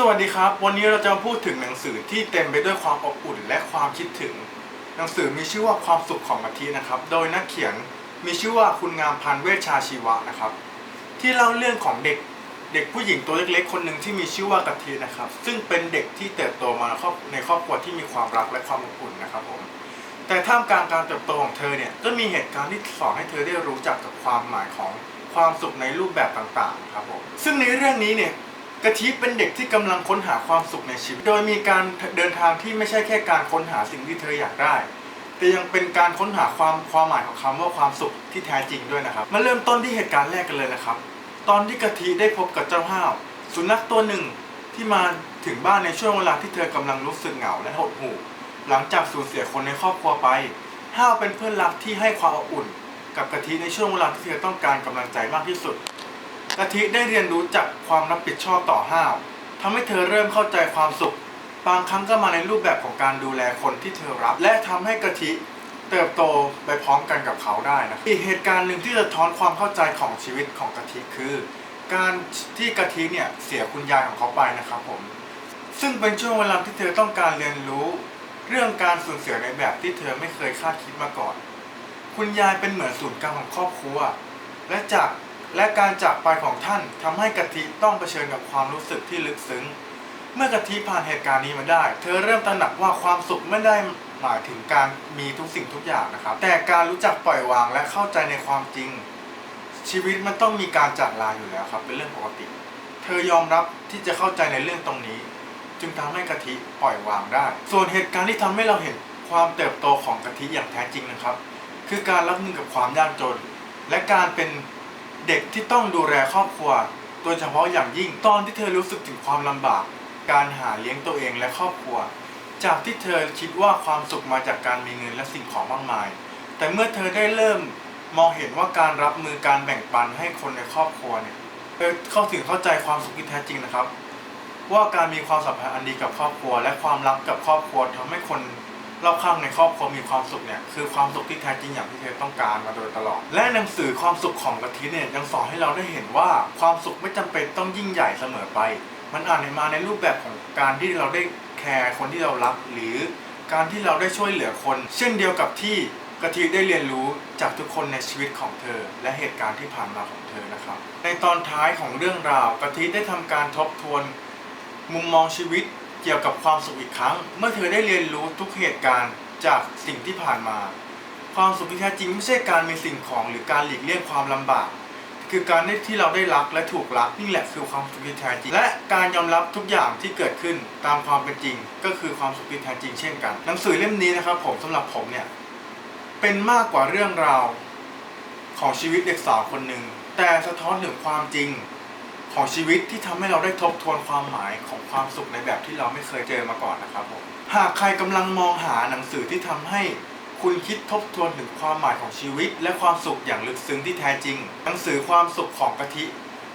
สวัสดีครับ วันนี้เราจะมาพูดถึงหนังสือที่เต็มไปด้วยความอบอุ่นและความคิดถึง หนังสือมีชื่อว่าความสุขของกะทินะครับ โดยนักเขียนมีชื่อว่าคุณงามพันเวชชาชีวะนะครับ ที่เล่าเรื่องของเด็กเด็กผู้หญิงตัวเล็กๆ คนหนึ่งที่มีชื่อว่ากะทินะครับ ซึ่งเป็นเด็กที่เติบโตมาครอบในครอบครัวที่มีความรักและความอบอุ่นนะครับผมแต่ท่ามกลางการเติบโตของเธอเนี่ยก็มีเหตุการณ์ที่สอนให้เธอได้รู้จักกับความหมายของความสุขในรูปแบบต่างๆครับผมซึ่งในเรื่องนี้เนี่ย กะทิเป็นเด็กที่กำลังค้นหาความสุขในชีวิต โดยมีการเดินทางที่ไม่ใช่แค่การค้นหาสิ่งที่เธออยากได้ แต่ยังเป็นการค้นหาความความหมายของคำว่าความสุขที่แท้จริงด้วยนะครับ มาเริ่มต้นที่เหตุการณ์แรกกันเลยนะครับ ตอนที่กะทิได้พบกับเจ้าห้าว สุนัขตัวหนึ่งที่มาถึงบ้านในช่วงเวลาที่เธอกำลังรู้สึกเหงาและหดหู่ หลังจากสูญเสียคนในครอบครัวไป ห้าวเป็นเพื่อนรักที่ให้ความอบอุ่น กับกะทิในช่วงเวลาที่เธอต้องการกำลังใจมากที่สุด กะทิได้เรียนรู้จากความรับผิดชอบต่อห้าวทำให้เธอเริ่มเข้าใจความสุข บางครั้งก็มาในรูปแบบของการดูแลคนที่เธอรัก และทำให้กะทิเติบโตไปพร้อมกันกับเขาได้นะอีกเหตุการณ์หนึ่งที่จะท้อนความเข้าใจของชีวิตของกะทิคือ การที่กะทิเนี่ยเสียคุณยายของเขาไปนะครับผม ซึ่งเป็นช่วงเวลาที่เธอต้องการเรียนรู้ เรื่องการสูญเสียในแบบที่เธอไม่เคยคาดคิดมาก่อน คุณยายเป็นเหมือนศูนย์กลางของครอบครัว และจาก และการจากไปของท่านทำให้กะทิต้องเผชิญกับความรู้สึกที่ลึกซึ้ง เมื่อกะทิผ่านเหตุการณ์นี้มาได้ เธอเริ่มตระหนักว่าความสุขไม่ได้หมายถึงการมีทุกสิ่งทุกอย่างนะครับ แต่การรู้จักปล่อยวางและเข้าใจในความจริง ชีวิตมันต้องมีการจากลาอยู่แล้วครับ เป็นเรื่องปกติ เธอยอมรับที่จะเข้าใจในเรื่องตรงนี้ จึงทำให้กะทิปล่อยวางได้ ส่วนเหตุการณ์ที่ทำให้เราเห็นความเติบโตของกะทิอย่างแท้จริงนะครับ คือการรับมือกับความยากจน และการเป็น เด็กที่ต้องดูแลครอบครัว โดยเฉพาะอย่างยิ่งตอนที่เธอรู้สึกถึงความลำบาก การหาเลี้ยงตัวเองและครอบครัว จากที่เธอคิดว่าความสุขมาจากการมีเงินและสิ่งของมากมาย แต่เมื่อเธอได้เริ่มมองเห็นว่าการรับมือการแบ่งปันให้คนในครอบครัวเนี่ยเธอเข้าถึงเข้าใจความสุขที่แท้จริงนะครับ ว่าการมีความสัมพันธ์อันดีกับครอบครัว และความรักกับครอบครัวทำให้คน รอบข้างในครอบครัวมีความสุขเนี่ยคือความสุขที่แท้จริงอย่างที่เธอต้องการมาโดยตลอด และหนังสือความสุขของกะทิเนี่ยยังสอนให้เราได้เห็นว่าความสุขไม่จำเป็นต้องยิ่งใหญ่เสมอไป มันอาจมาในรูปแบบของการที่เราได้แคร์คนที่เรารักหรือการที่เราได้ช่วยเหลือคน เช่นเดียวกับที่กะทิได้เรียนรู้จากทุกคนในชีวิตของเธอ และเหตุการณ์ที่ผ่านมาของเธอนะครับ ในตอนท้ายของเรื่องราวกะทิได้ทำการทบทวน มุมมองชีวิต เกี่ยวกับความสุขอีกครั้ง เมื่อเธอได้เรียนรู้ทุกเหตุการณ์จากสิ่งที่ผ่านมา ความสุขที่แท้จริงไม่ใช่การมีสิ่งของหรือการหลีกเลี่ยงความลำบาก คือการที่เราได้รักและถูกรักนี่แหละคือความสุขที่แท้จริง และการยอมรับทุกอย่างที่เกิดขึ้นตามความเป็นจริง ก็คือความสุขที่แท้จริงเช่นกัน หนังสือเล่มนี้นะครับ ผมสำหรับผมเนี่ยเป็นมากกว่าเรื่องราวของชีวิตเด็กสาวคนหนึ่งแต่สะท้อนถึงความจริง ของชีวิตที่ทำให้เราได้ทบทวนความหมายของความสุขในแบบที่เราไม่เคยเจอมาก่อนนะครับผมหากใครกำลังมองหาหนังสือที่ทำให้คุณคิดทบทวนถึงความหมายของชีวิต และความสุขอย่างลึกซึ้งที่แท้จริง หนังสือความสุขของกะทิ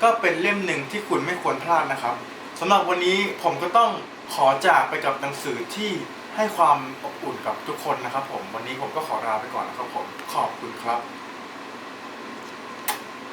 ก็เป็นเล่มหนึ่งที่คุณไม่ควรพลาดนะครับสำหรับวันนี้ผมก็ต้องขอจากไปกับหนังสือที่ให้ความอบอุ่นกับทุกคนนะครับผม วันนี้ผมก็ขอลาไปก่อนนะครับผม ขอบคุณครับ